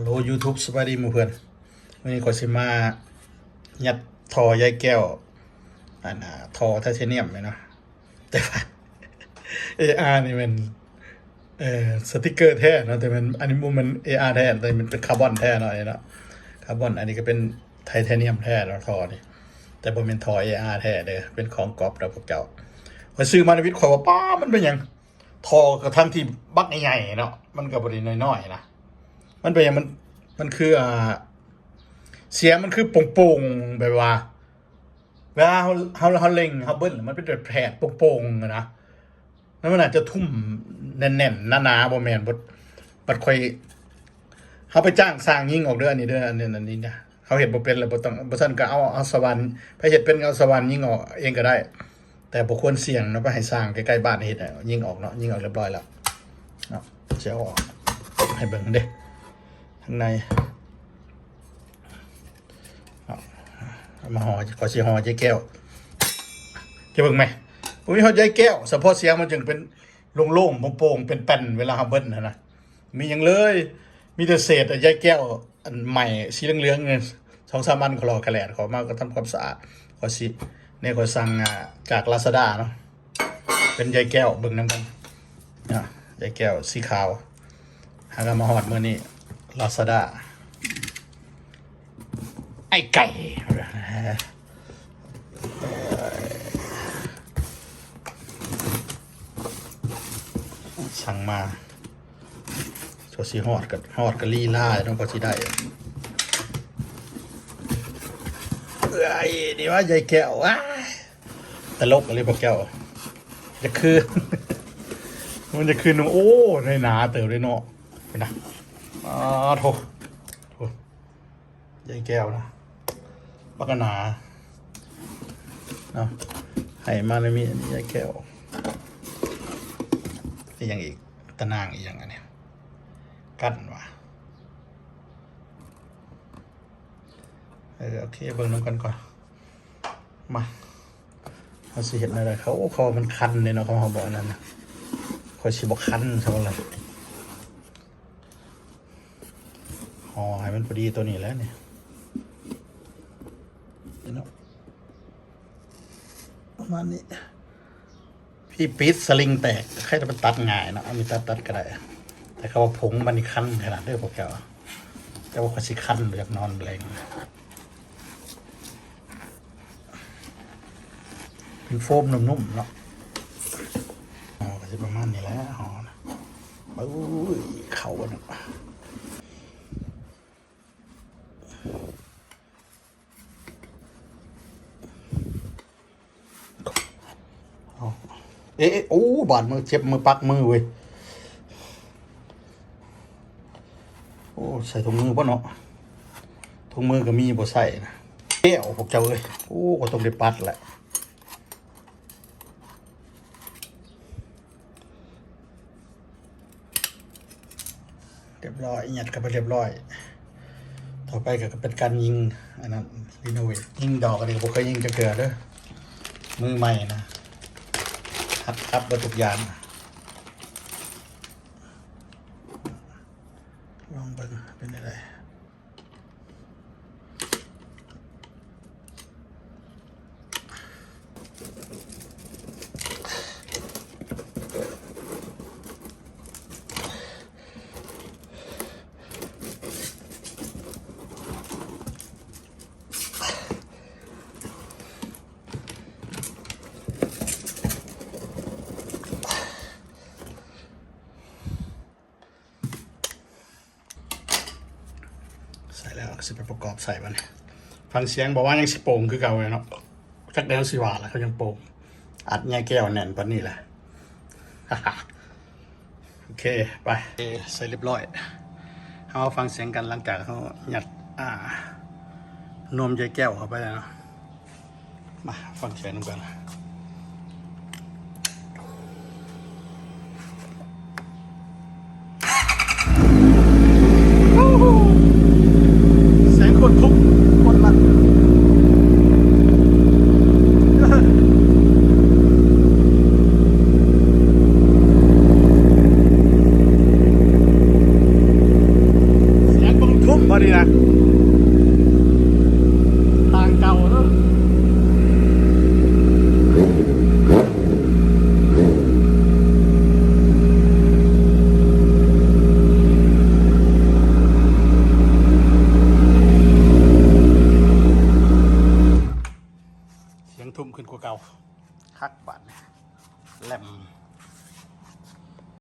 ฮัลโหล YouTube สวัสดีมู่เพื่อนวันนี้ก็สิมายัดทอยายแก้วอันน่ะทอไทเทเนียมเลยเนาะแต่ว่า AR นี่มันเอ่อสติกเกอร์แท้เนาะแต่มันอันนี้มัน AR แท้แต่มันเป็นคาร์บอนแท้หน่อยเนาะคาร์บอนอันนี้ก็เป็นไทเทเนียมแท้เนาะทอนี่แต่บ่เป็นทอ AR แท้เด้อเป็นของก๊อปแล้วพวกเจ้าขอซื้อมาในวิทย์ข่อยว่าป้ามันเป็นยังทอกระทั่งที่บักใหญ่ๆเนาะมันก็บ่ได้น้อยๆนะ มันเป็นอย่างมันมันคืออ่าเสียงมันคือโป่งๆแบบว่าเวลาเขาเขาเขาเล็งเขาเบิ้ลมันเป็นแบบแผดโป่งๆอะนะแล้วมันอาจจะทุ่มแน่นๆหนาๆบ่แมนบดบัดค่อยเขาไปจ้างสร้างยิ่งออกเด้ออันนี้เด้ออันนี้อันนี้นะเขาเห็นบ่เป็นแล้วบ่ต้องบ่ซั่นก็เอาเอาสวรรค์ไปเฮ็ดเป็นเอาสวรรค์ยิ่งออกเองก็ได้ แต่บ่ควรเสี่ยงเนาะไปให้สร้างใกล้ๆบ้านเฮ็ดยิ่งออกเนาะยิ่งออกเรียบร้อยแล้วเนาะเสียออกให้เบิ่งเด้ข้าง ในเอาเอามาห่อขอสียห่อใจแก้วเก็บเบิ่งไหมอุ้ยห่อใจแก้วเฉพาะเสียงมันจึงเป็นโล่งๆโปร่งๆเป็นแป้นเวลาเขาเบิ้ลนะนะมีอย่างเลย มีแต่เศษใจแก้วอันใหม่สีเหลืองๆเงินสองสามวันขอรอกระแลดขอมากก็ทำความสะอาดขอสิเนี่ยขอสั่งอ่าจากลาซาด้าเนาะเป็นใจแก้วเบิ่งน้ำกันนะใจแก้วสีขาวหากมาหอดเมื่อนี้ ลาซาด้าไอ้ไก่สั่งมาโชสีหอดกับหอดกับลีล่าต้องก็สิได้เอ้ยนี่ว่าใหญ่แก้วว้ายตลกอะไรพวกแก้วจะคืนมันจะคืนโอ้ในหนาเติบเลยเนาะไปนะ อ่าโถโถยายแก้วนะปักหนาเนาะให้มาเลยมีอันนี้ยายแก้วนี่ยังอีกตะนางอีกอย่างอันเนี้ยกั้นว่ะเออโอเคเบิ่งน้ำกันก่อน มาเขาสิเห็นอะไรเขาคอมันคันเลยเนาะเขาบอกนนั้นนะคอยชิบอกคันเท่าไหร่ ห่อให้มันพอดีตัวนี้แล้วเนี่ยนี่เนาะประมาณนี้ พี่ปิดสลิงแตกใครจะไปตัดง่ายเนาะเอามีตัดตัดก็ได้ แต่เขาว่าผงมันนี่คันขนาดเด้อพวกแกวแต่ว่าเขาสิคันอยากนอนแรงเป็นโฟมนุ่มๆเนาะอ๋อก็จะประมาณนี้แหละอ๋อนะปุ้ยเขาอะนะเอา เอ๊ะเอ๊ะโอ้บาดมือเจ็บมือปักมือเว้ยโอ้ใส่ถุงมือป่ะเนาะถุงมือก็มีบ่ใส่นะเอ้วพวกเจ้าเอ้ยโอ้ก็ต้องได้ปัดแหละเรียบร้อยหยัดกันไปเรียบร้อย ต่อไปก็เป็นการยิงอันนั้นรีโนเวทยิงดอกอันนี้ผมเคยยิงจะเกิดเด้อมือใหม่นะ หัดครับวัตถุกอยางลองเบิ่งเป็นอะไร ใส่แล้วก็สิไปประกอบใส่มันฟังเสียงบอกว่ายังสิโป่งคือเก่าเลยเนาะจักแนวสิวาแล้วเขายังโป่งอัดแง่แก้วแน่นปานนี้แหละโอเคไปใส่เรียบร้อยเอาฟังเสียงกันหลังจากเขาหยัดอ่านมใจแก้วเข้าไปแล้วเนาะมาฟังเสียงกัน